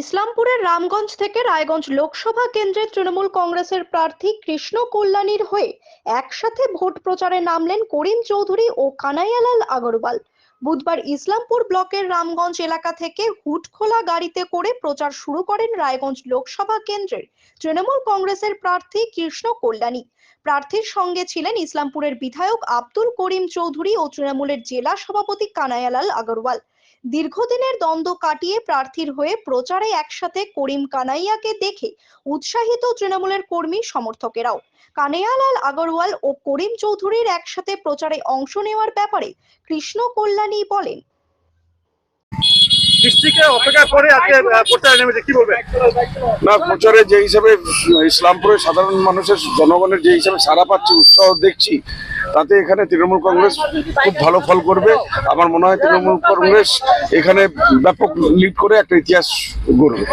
ইসলামপুরের রামগঞ্জ থেকে রায়গঞ্জ লোকসভা কেন্দ্রের তৃণমূল কংগ্রেসের প্রার্থী কৃষ্ণ কল্যাণীর হয়ে একসাথে ভোট প্রচারে নামলেন করিম চৌধুরী ও কানাইয়ালাল আগরওয়াল। বুধবার ইসলামপুর ব্লকের রামগঞ্জ এলাকা থেকে হুটখোলা গাড়িতে করে প্রচার শুরু করেন রায়গঞ্জ লোকসভা কেন্দ্রের তৃণমূল কংগ্রেসের প্রার্থী কৃষ্ণ কল্যাণী। প্রার্থীর সঙ্গে ছিলেন ইসলামপুরের বিধায়ক আব্দুল করিম চৌধুরী ও তৃণমূলের জেলা সভাপতি কানায়ালাল আগরওয়াল। দীর্ঘদিনের দ্বন্দ্ব কাটিয়ে প্রার্থীর হয়ে প্রচারে একসাথে করিম কানাইয়াকে দেখে উৎসাহিত তৃণমূলের কর্মী সমর্থকেরাও। কানাইয়ালাল আগরওয়াল ও করিম চৌধুরীর একসাথে প্রচারে অংশ নেওয়ার ব্যাপারে কৃষ্ণ কল্যাণী বলেন অপেক্ষা করে আজকে আহ, প্রচারে নেমেছে কি বলবেন? না প্রচারে যে হিসাবে ইসলামপুরের সাধারণ মানুষের জনগণের যে হিসাবে সারা পাচ্ছে উৎসাহ দেখছি তাতে এখানে তৃণমূল কংগ্রেস খুব ভালো ফল করবে। আমার মনে হয় তৃণমূল কংগ্রেস এখানে ব্যাপক লিড করে একটা ইতিহাস গড়বে।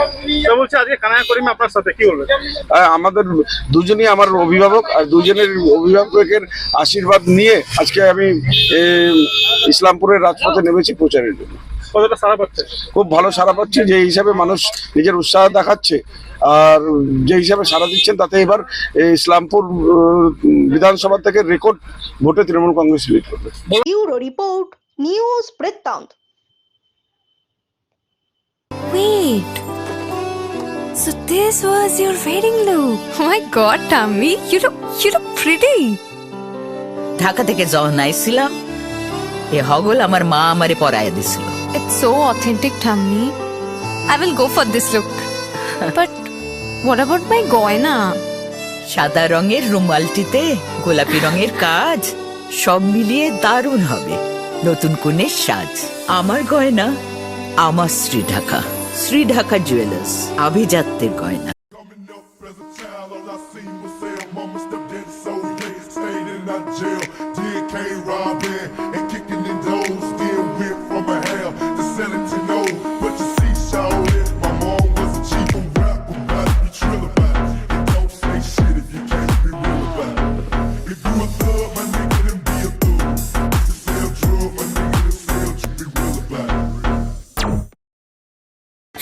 বলছে আজকে কানায়া করিম আপনার সাথে কি বলবেন? আমাদের দুজনই আমার অভিভাবক আর দুজনের অভিভাবকের আশীর্বাদ নিয়ে আজকে আমি ইসলামপুরের রাজপথে নেমেছি প্রচারের জন্য। কতটা সারা পাচ্ছে খুব ভালো সারা পাচ্ছে যে হিসাবে মানুষ নিজের উৎসাহ দেখাচ্ছে আর যে হিসাবে সারা দিচ্ছেন তাতে এবার ইসলামপুর বিধানসভা থেকে রেকর্ড ভোটে তৃণমূল কংগ্রেস লিড করবে ব্যুরো রিপোর্ট নিউজ বৃত্তান্ত Wait. So this was your wedding look. Oh my god, Tammy, you look you look pretty. Dhaka থেকে যখন আইছিলাম এ হগল আমার মা আমারে পরায় দিছিল It's so authentic, Tammy. I will go for this look. but what about my goina? সাদা রঙের রুমালটিতে গোলাপি রঙের কাজ সব মিলিয়ে দারুণ হবে নতুন কনের সাজ আমার গয়না আমার শ্রী ঢাকা শ্রী ঢাকা জুয়েলার্স আভিজাত্যের গয়না Coming up as a child, all I seen was sell. Mama stepped in, so yeah, stayed in that jail.